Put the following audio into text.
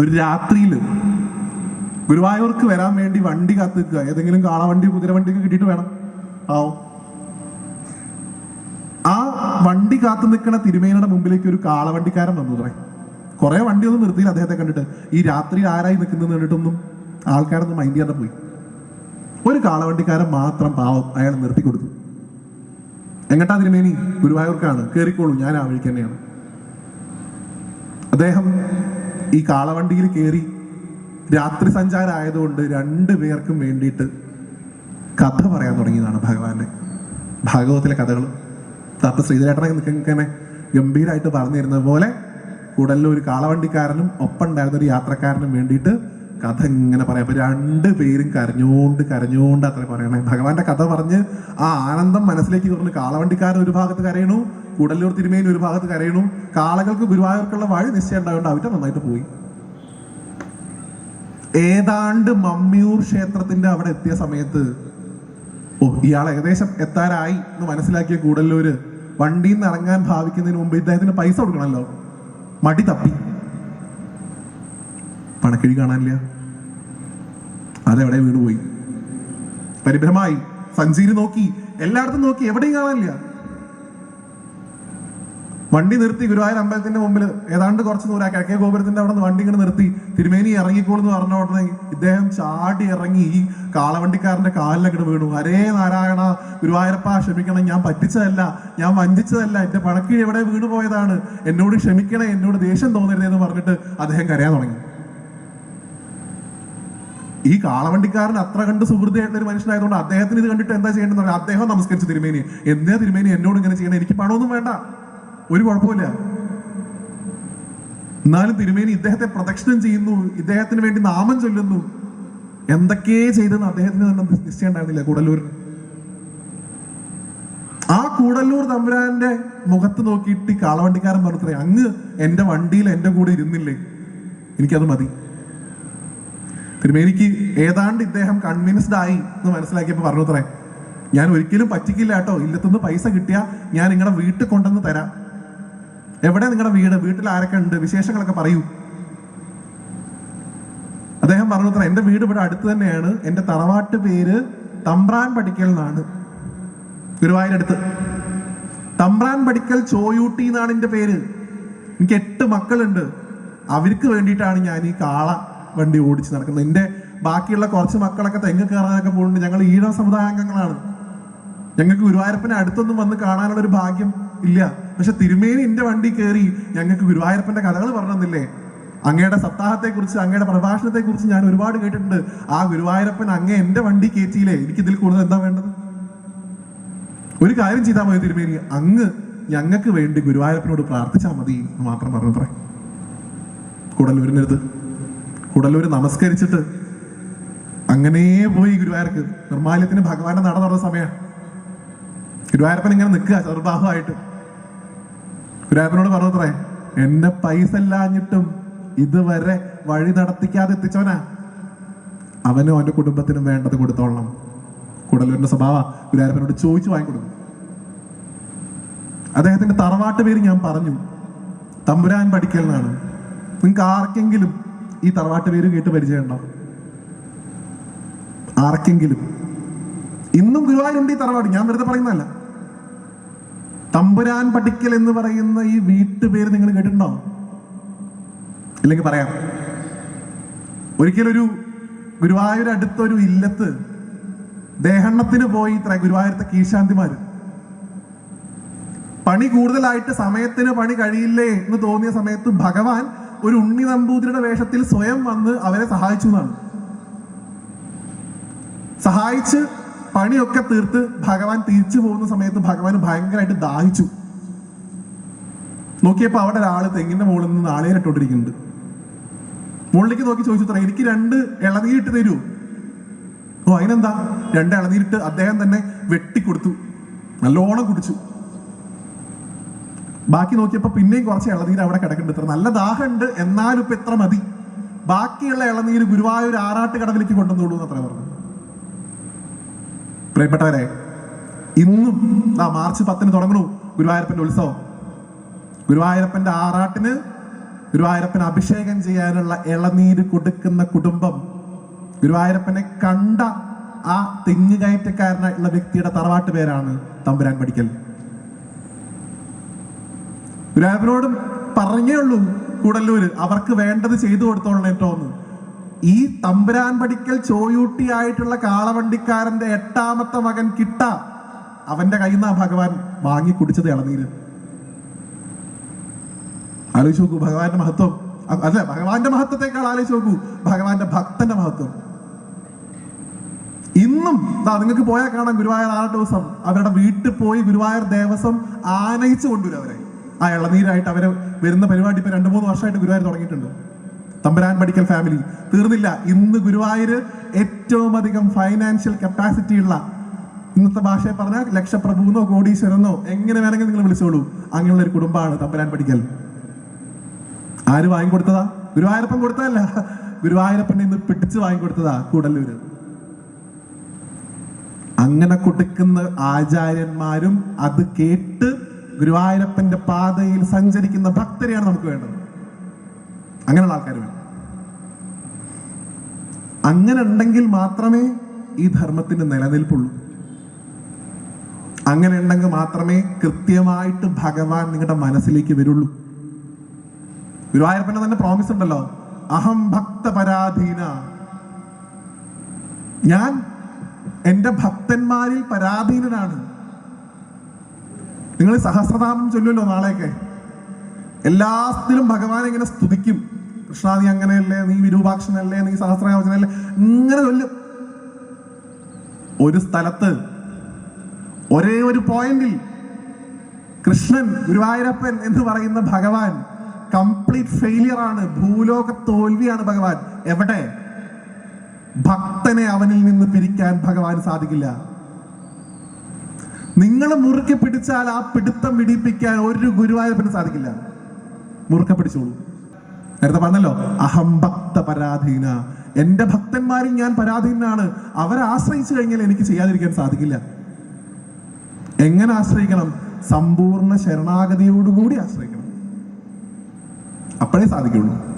ഒരു രാത്രിയിൽ ഗുരുവായൂർക്ക് വരാൻ വേണ്ടി വണ്ടി കാത്ത് നിൽക്കുക ഏതെങ്കിലും കാളവണ്ടി കുതിരവണ്ടി ഒക്കെ കിട്ടിയിട്ട് വേണം. ആവും? ആ വണ്ടി കാത്തു നിൽക്കുന്ന തിരുമേനയുടെ മുമ്പിലേക്ക് ഒരു കാളവണ്ടിക്കാരൻ വന്നു തുടങ്ങി. കുറെ വണ്ടിയൊന്നും നിർത്തിയില്ല അദ്ദേഹത്തെ കണ്ടിട്ട്. ഈ രാത്രി ആരായി നിൽക്കുന്നത് കണ്ടിട്ടൊന്നും ആൾക്കാരൊന്നും മൈൻഡ് ചെയ്യാതെ പോയി. ഒരു കാളവണ്ടിക്കാരൻ മാത്രം പാവം അയാൾ നിർത്തി കൊടുത്തു. എങ്ങട്ടാ തിരുമേനി? ഗുരുവായൂർക്കാണ്. കയറിക്കോളൂ ഞാൻ ആ വഴിക്ക് തന്നെയാണ്. അദ്ദേഹം ഈ കാളവണ്ടിയിൽ കയറി രാത്രി സഞ്ചാരമായതുകൊണ്ട് രണ്ടു പേർക്കും വേണ്ടിയിട്ട് കഥ പറയാൻ തുടങ്ങിയതാണ് ഭഗവാന്റെ ഭാഗവതത്തിലെ കഥകൾ ഡോക്ടർ ശ്രീധരേട്ടനെ നിൽക്കുന്ന ഗംഭീരമായിട്ട് പറഞ്ഞിരുന്നത് പോലെ കൂടലിൽ ഒരു കാളവണ്ടിക്കാരനും ഒപ്പം ഉണ്ടായിരുന്ന ഒരു യാത്രക്കാരനും വേണ്ടിയിട്ട് കഥ ഇങ്ങനെ പറയാം. അപ്പൊ രണ്ട് പേരും കരഞ്ഞോണ്ട് കരഞ്ഞോണ്ട് അത്ര പറയണേ. ഭഗവാന്റെ കഥ പറഞ്ഞ് ആ ആനന്ദം മനസ്സിലേക്ക് കുറഞ്ഞു കാളവണ്ടിക്കാരൻ ഒരു ഭാഗത്ത് കരയണു കൂടല്ലൂർ തിരുമേനി ഒരു ഭാഗത്ത് കരയണു. കാളകൾക്ക് ഗുരുവായൂർക്കുള്ള വഴി നിശ്ചയം ഉണ്ടായതുകൊണ്ട് അവറ്റ നന്നായിട്ട് പോയി. ഏതാണ്ട് മമ്മിയൂർ ക്ഷേത്രത്തിന്റെ അവിടെ എത്തിയ സമയത്ത് ഓ ഇയാൾ ഏകദേശം എത്താറായി എന്ന് മനസ്സിലാക്കിയ കൂടല്ലൂര് വണ്ടിയിൽ നിന്ന് ഇറങ്ങാൻ ഭാവിക്കുന്നതിന് മുമ്പ് ഇദ്ദേഹത്തിന് പൈസ കൊടുക്കണമല്ലോ മടി തപ്പി. പണക്കിഴി കാണാനില്ല. അതെവിടെ വീട് പോയി പരിഭ്രമായി. സഞ്ചിയിൽ നോക്കി. എല്ലായിടത്തും നോക്കി. എവിടെയും കാണാനില്ല. വണ്ടി നിർത്തി ഗുരുവായൂർ അമ്പലത്തിന്റെ മുമ്പിൽ ഏതാണ്ട് കുറച്ച് ദൂരം കിഴക്കേ ഗോപുരത്തിന്റെ അവിടെ നിന്ന് വണ്ടി ഇങ്ങനെ നിർത്തി. തിരുമേനി ഇറങ്ങിക്കോളെന്ന് പറഞ്ഞ ഉടനെ ഇദ്ദേഹം ചാടി ഇറങ്ങി ഈ കാളവണ്ടിക്കാരന്റെ കാലിലൊക്കെ വീണു. ഹരേ നാരായണ ഗുരുവായൂരപ്പ ക്ഷമിക്കണം. ഞാൻ പറ്റിച്ചതല്ല. ഞാൻ വഞ്ചിച്ചതല്ല. എന്റെ പണക്കിഴി എവിടെ വീണു പോയതാണ് എന്നോട് ക്ഷമിക്കണേ. എന്നോട് ദേഷ്യം തോന്നരുതേ എന്ന് പറഞ്ഞിട്ട് അദ്ദേഹം കരയാൻ തുടങ്ങി. ഈ കാളവണ്ടിക്കാരൻ അത്ര കണ്ട് സുഹൃത്തായിട്ടുള്ള ഒരു മനുഷ്യനായതുകൊണ്ട് അദ്ദേഹത്തിന് ഇത് കണ്ടിട്ട് എന്താ ചെയ്യേണ്ടത് അദ്ദേഹം നമസ്കരിച്ചു തിരുമേനി. എന്താ തിരുമേനി എന്നോട് ഇങ്ങനെ ചെയ്യണം? എനിക്ക് പണമൊന്നും വേണ്ട. ഒരു കുഴപ്പമില്ല എന്നാലും തിരുമേനി ഇദ്ദേഹത്തെ പ്രദക്ഷിണം ചെയ്യുന്നു. ഇദ്ദേഹത്തിന് വേണ്ടി നാമം ചൊല്ലുന്നു. എന്തൊക്കെ ചെയ്തെന്ന് അദ്ദേഹത്തിന് തന്നെ നിശ്ചയം ഉണ്ടായിരുന്നില്ല കൂടല്ലൂരിന്. ആ കൂടല്ലൂർ തമ്പുരാന്റെ മുഖത്ത് നോക്കിയിട്ട് കാളവണ്ടിക്കാരൻ പറഞ്ഞത്രേ അങ്ങ് എന്റെ വണ്ടിയിൽ എന്റെ കൂടെ ഇരുന്നില്ലേ? എനിക്കത് മതി. തിരുമേനിക്ക് ഏതാണ്ട് ഇദ്ദേഹം കൺവിൻസ്ഡ് ആയി എന്ന് മനസ്സിലാക്കിയപ്പോൾ പറഞ്ഞു അത്രേ ഞാൻ ഒരിക്കലും പറ്റിക്കില്ല കേട്ടോ. ഇല്ലത്തുനിന്ന് പൈസ കിട്ടിയാൽ ഞാൻ നിങ്ങളുടെ വീട്ടിൽ കൊണ്ടുവന്ന് തരാം. എവിടെ നിങ്ങളുടെ വീട്? വീട്ടിൽ ആരൊക്കെ ഉണ്ട്? വിശേഷങ്ങളൊക്കെ പറയൂ. അദ്ദേഹം പറഞ്ഞു അത്ര എന്റെ വീട് ഇവിടെ അടുത്ത് തന്നെയാണ്. എന്റെ തറവാട്ട് പേര് തമ്പ്രാൻ പഠിക്കൽ എന്നാണ്. ഗുരുവായൂരടുത്ത്. തമ്പ്രാൻ പഠിക്കൽ ചോയൂട്ടി എന്നാണ് എന്റെ പേര്. എനിക്ക് എട്ട് മക്കളുണ്ട്. അവർക്ക് വേണ്ടിയിട്ടാണ് ഞാൻ ഈ കാള വണ്ടി ഓടിച്ച് നടക്കുന്നത്. എന്റെ ബാക്കിയുള്ള കുറച്ച് മക്കളൊക്കെ തെങ്ങ് കയറാനൊക്കെ പോകുന്നുണ്ട്. ഞങ്ങൾ ഈഴ സമുദായാംഗങ്ങളാണ്. ഞങ്ങൾക്ക് ഗുരുവായൂരപ്പനെ അടുത്തൊന്നും വന്ന് കാണാനുള്ള ഒരു ഭാഗ്യം ഇല്ല. പക്ഷെ തിരുമേനി എന്റെ വണ്ടി കയറി ഞങ്ങൾക്ക് ഗുരുവായൂരപ്പന്റെ കഥകൾ പറഞ്ഞു തന്നില്ലേ അങ്ങയുടെ സപ്താഹത്തെ കുറിച്ച് അങ്ങയുടെ പ്രഭാഷണത്തെ കുറിച്ച് ഞാൻ ഒരുപാട് കേട്ടിട്ടുണ്ട്. ആ ഗുരുവായൂരപ്പൻ അങ്ങേ എന്റെ വണ്ടി കയറ്റിയില്ലേ? എനിക്ക് ഇതിൽ കൂടുതൽ എന്താ വേണ്ടത്? ഒരു കാര്യം ചെയ്താൽ മതി തിരുമേനി. അങ്ങ് ഞങ്ങൾക്ക് വേണ്ടി ഗുരുവായൂരപ്പനോട് പ്രാർത്ഥിച്ചാൽ മതി എന്ന് മാത്രം പറഞ്ഞു. പറ. കുടലൂര് നമസ്കരിച്ചിട്ട് അങ്ങനെ പോയി ഗുരുവായൂർക്ക്. നിർമാല്യത്തിന് ഭഗവാന്റെ നട നടന്ന സമയം ഗുരുവായൂരപ്പൻ ഇങ്ങനെ നിൽക്കുക ചെറുബാഹുമായിട്ട് ഗുരുവായൂരപ്പനോട് പറഞ്ഞത്രേ എന്നെ പൈസ ഇല്ലാഞ്ഞിട്ടും ഇതുവരെ വഴി നടത്തിക്കാതെ എത്തിച്ചവനാ. അവനും അവന്റെ കുടുംബത്തിനും വേണ്ടത് കൊടുത്തോളണം. കുടലൂരിന്റെ സ്വഭാവ ഗുരുവായൂരപ്പനോട് ചോദിച്ചു വാങ്ങിക്കൊടുക്കും. അദ്ദേഹത്തിന്റെ തറവാട്ട് പേര് ഞാൻ പറഞ്ഞു. തമ്പുരാൻ പഠിക്കൽ എന്നാണ് നിങ്ങൾക്ക് ആർക്കെങ്കിലും ഈ തറവാട്ട് പേര് കേട്ട് പരിചയമുണ്ടോ? ആർക്കെങ്കിലും? ഇന്നും ഗുരുവായൂരുണ്ട് ഈ തറവാട്. ഞാൻ വെറുതെ പറയുന്നതല്ല. തമ്പുരാൻ പഠിക്കൽ എന്ന് പറയുന്ന ഈ വീട്ടുപേര് നിങ്ങൾ കേട്ടിട്ടുണ്ടോ? ഇല്ലെങ്കിൽ പറയാം. ഒരിക്കലൊരു ഗുരുവായൂർ അടുത്തൊരു ഇല്ലത്ത് ദേഹണ്ണത്തിന് പോയി ഇത്ര ഗുരുവായൂരത്തെ കീശാന്തിമാര് പണി കൂടുതലായിട്ട് സമയത്തിന് പണി കഴിയില്ലേ എന്ന് തോന്നിയ സമയത്ത് ഭഗവാൻ ഒരു ഉണ്ണി നമ്പൂതിരിയുടെ വേഷത്തിൽ സ്വയം വന്ന് അവരെ സഹായിച്ചു എന്നാണ്. സഹായിച്ച് പണിയൊക്കെ തീർത്ത് ഭഗവാൻ തിരിച്ചു പോകുന്ന സമയത്ത് ഭഗവാൻ ഭയങ്കരമായിട്ട് ദാഹിച്ചു. നോക്കിയപ്പോ അവിടെ ഒരാൾ തെങ്ങിന്റെ മുകളിൽ നിന്ന് നാളേരിട്ടോണ്ടിരിക്കുന്നുണ്ട് മുകളിലേക്ക് നോക്കി ചോദിച്ചു തുടങ്ങി എനിക്ക് രണ്ട് ഇളനീരിട്ട് തരൂ. ഓ അതിനെന്താ? രണ്ട് ഇളനീരിട്ട് അദ്ദേഹം തന്നെ വെട്ടിക്കൊടുത്തു. നല്ലോണം കുടിച്ചു. ബാക്കി നോക്കിയപ്പോൾ പിന്നെയും കുറച്ച് ഇളനീര് അവിടെ കിടക്കുന്നുണ്ട്. ഇത്ര നല്ല ദാഹമുണ്ട്. എന്നാലും ഇപ്പൊ എത്ര മതി. ബാക്കിയുള്ള ഇളനീര് ഗുരുവായൂർ ആറാട്ട് കടവിലേക്ക് കൊണ്ടുവന്നോളൂ എന്ന് അത്ര പറഞ്ഞു. പ്രിയപ്പെട്ടവരെ ഇന്നും ആ മാർച്ച് പത്തിന് തുടങ്ങണു ഗുരുവായൂരപ്പന്റെ ഉത്സവം. ഗുരുവായൂരപ്പന്റെ ആറാട്ടിന് ഗുരുവായൂരപ്പന് അഭിഷേകം ചെയ്യാനുള്ള ഇളനീര് കൊടുക്കുന്ന കുടുംബം ഗുരുവായൂരപ്പനെ കണ്ട ആ തെങ്ങുകയറ്റക്കാരനായിട്ടുള്ള വ്യക്തിയുടെ തറവാട്ട് പേരാണ് തമ്പുരാൻ പഠിക്കൽ ഗുരുവായൂരപ്പനോട് പറഞ്ഞേ ഉള്ളൂ കൂടല്ലൂര്. അവർക്ക് വേണ്ടത് ചെയ്തു കൊടുത്തോളണം കേട്ടോ എന്ന് ഈ തമ്പുരാൻ പടിക്കൽ ചോയൂട്ടിയായിട്ടുള്ള കാളവണ്ടിക്കാരന്റെ എട്ടാമത്തെ മകൻ കിട്ട അവന്റെ കയ്യിൽ നിന്നാ ഭഗവാൻ വാങ്ങി കുടിച്ചത് ഇളനീര്. ആലോചിച്ച് നോക്കൂ ഭഗവാന്റെ മഹത്വം. അല്ല ഭഗവാന്റെ മഹത്വത്തെക്കാൾ ആലോചിച്ച് നോക്കൂ ഭഗവാന്റെ ഭക്തന്റെ മഹത്വം. ഇന്നും നിങ്ങൾക്ക് പോയാൽ കാണാം ഗുരുവായൂർ ആറ് ദിവസം. അവരുടെ വീട്ടിൽ പോയി ഗുരുവായൂർ ദേവസ്വം ആനയിച്ചു കൊണ്ടുവരും അവരെ. ആ ഇളനീരായിട്ട് അവരെ വരുന്ന പരിപാടി ഇപ്പം രണ്ട് മൂന്ന് വർഷമായിട്ട് ഗുരുവായൂർ തുടങ്ങിയിട്ടുണ്ട്. തമ്പുരാൻ മെഡിക്കൽ ഫാമിലി. തീർന്നില്ല. ഇന്ന് ഗുരുവായൂർ ഏറ്റവും അധികം ഫൈനാൻഷ്യൽ കപ്പാസിറ്റി ഉള്ള ഇന്നത്തെ ഭാഷയിൽ പറഞ്ഞാൽ ലക്ഷപ്രഭുന്നോ കോടീശ്വരനോ എങ്ങനെ വേണമെങ്കിൽ നിങ്ങൾ വിളിച്ചോളൂ. അങ്ങനെയുള്ള ഒരു കുടുംബമാണ് തമ്പുരാൻ പഠിക്കൽ ആര് വാങ്ങിക്കൊടുത്തതാ ഗുരുവായൂരപ്പൻ കൊടുത്തതല്ല. ഗുരുവായൂരപ്പനെ ഇന്ന് പിടിച്ച് വാങ്ങിക്കൊടുത്തതാ കൂടല്ലൂര്. അങ്ങനെ കൊടുക്കുന്ന ആചാര്യന്മാരും അത് കേട്ട് ഗുരുവായൂരപ്പന്റെ പാതയിൽ സഞ്ചരിക്കുന്ന ഭക്തരെയാണ് നമുക്ക് വേണ്ടത്. അങ്ങനെയുള്ള ആൾക്കാർ വേണം. അങ്ങനെ ഉണ്ടെങ്കിൽ മാത്രമേ ഈ ധർമ്മത്തിന്റെ നിലനിൽപ്പുള്ളൂ. അങ്ങനെ ഉണ്ടെങ്കിൽ മാത്രമേ കൃത്യമായിട്ട് ഭഗവാൻ നിങ്ങളുടെ മനസ്സിലേക്ക് വരുള്ളൂ. ഗുരുവായൂരപ്പന്റെ തന്നെ പ്രോമിസ് ഉണ്ടല്ലോ. അഹം ഭക്ത പരാധീന ഞാൻ എന്റെ ഭക്തന്മാരിൽ പരാധീനനാണ്. നിങ്ങൾ സഹസ്രനാമം ചൊല്ലുമല്ലോ നാളെയൊക്കെ. എല്ലാത്തിലും ഭഗവാൻ ഇങ്ങനെ സ്തുതിക്കും. കൃഷ്ണ നീ അങ്ങനെയല്ലേ? നീ വിരൂപാക്ഷനല്ലേ? നീ സഹസ്രനാമത്തിനല്ലേ? ഇങ്ങനെ ചൊല്ലും. ഒരു സ്ഥലത്ത് ഒരേ ഒരു പോയിന്റിൽ കൃഷ്ണൻ ഗുരുവായൂരപ്പൻ എന്ന് പറയുന്ന ഭഗവാൻ കംപ്ലീറ്റ് ഫെയിലിയർ ആണ് ഭൂലോക തോൽവിയാണ് ഭഗവാൻ. എവിടെ? ഭക്തനെ അവനിൽ നിന്ന് പിരിക്കാൻ ഭഗവാൻ സാധിക്കില്ല. നിങ്ങൾ മുറുക്കി പിടിച്ചാൽ ആ പിടുത്തം പിടിപ്പിക്കാൻ ഒരു ഗുരുവായൂരപ്പന് സാധിക്കില്ല. മുറുക്ക പിടിച്ചോളൂ. നേരത്തെ പറഞ്ഞല്ലോ അഹം ഭക്ത പരാധീന എന്റെ ഭക്തന്മാരിൽ ഞാൻ പരാധീനാണ് അവരെ ആശ്രയിച്ചു കഴിഞ്ഞാൽ എനിക്ക് ചെയ്യാതിരിക്കാൻ സാധിക്കില്ല. എങ്ങനെ ആശ്രയിക്കണം? സമ്പൂർണ ശരണാഗതിയോടുകൂടി ആശ്രയിക്കണം. അപ്പോഴേ സാധിക്കുള്ളൂ.